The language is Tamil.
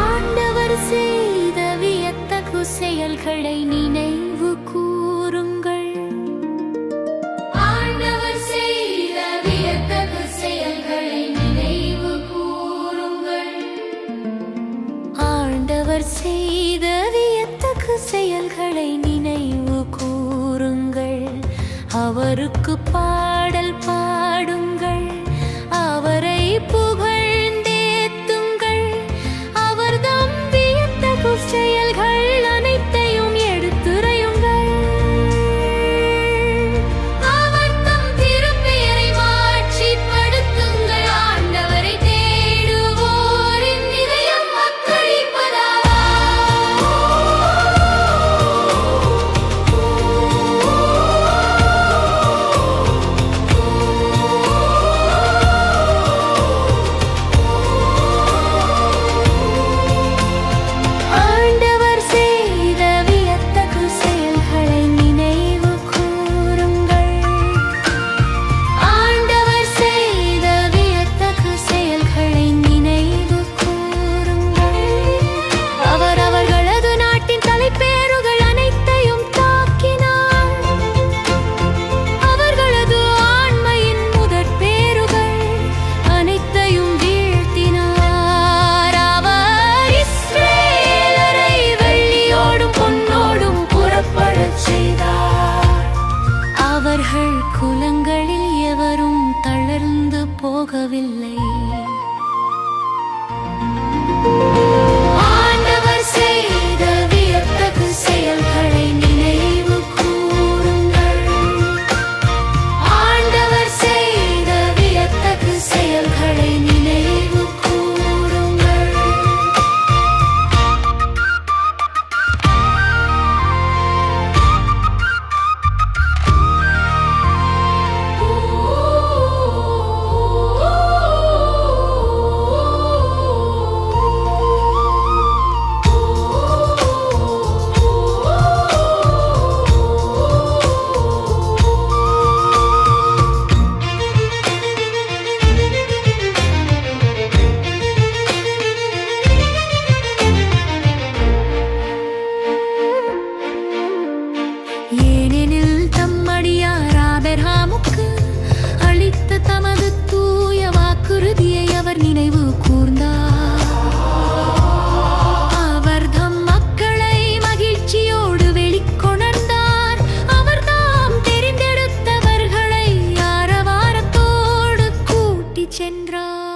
ஆண்டவர் செய்த வியத்தகு செயல்களை நினைவு கூறுங்கள். ஆண்டவர் செய்த வியத்தகு செயல்களை நினைவு கூறுங்கள். ஆண்டவர் செய்த வியத்தகு செயல்களை அவருக்கு பாடல் கடல்கள் குலங்களில் எவரும் தளர்ந்து போகவில்லை. அவர் நினைவு கூர்ந்தார். அவர் தம் மக்களை மகிழ்ச்சியோடு வெளிக்கொணர்ந்தார். அவர் தாம் தெரிந்தெடுத்தவர்களை ஆரவாரத்தோடு கூட்டி சென்றார்.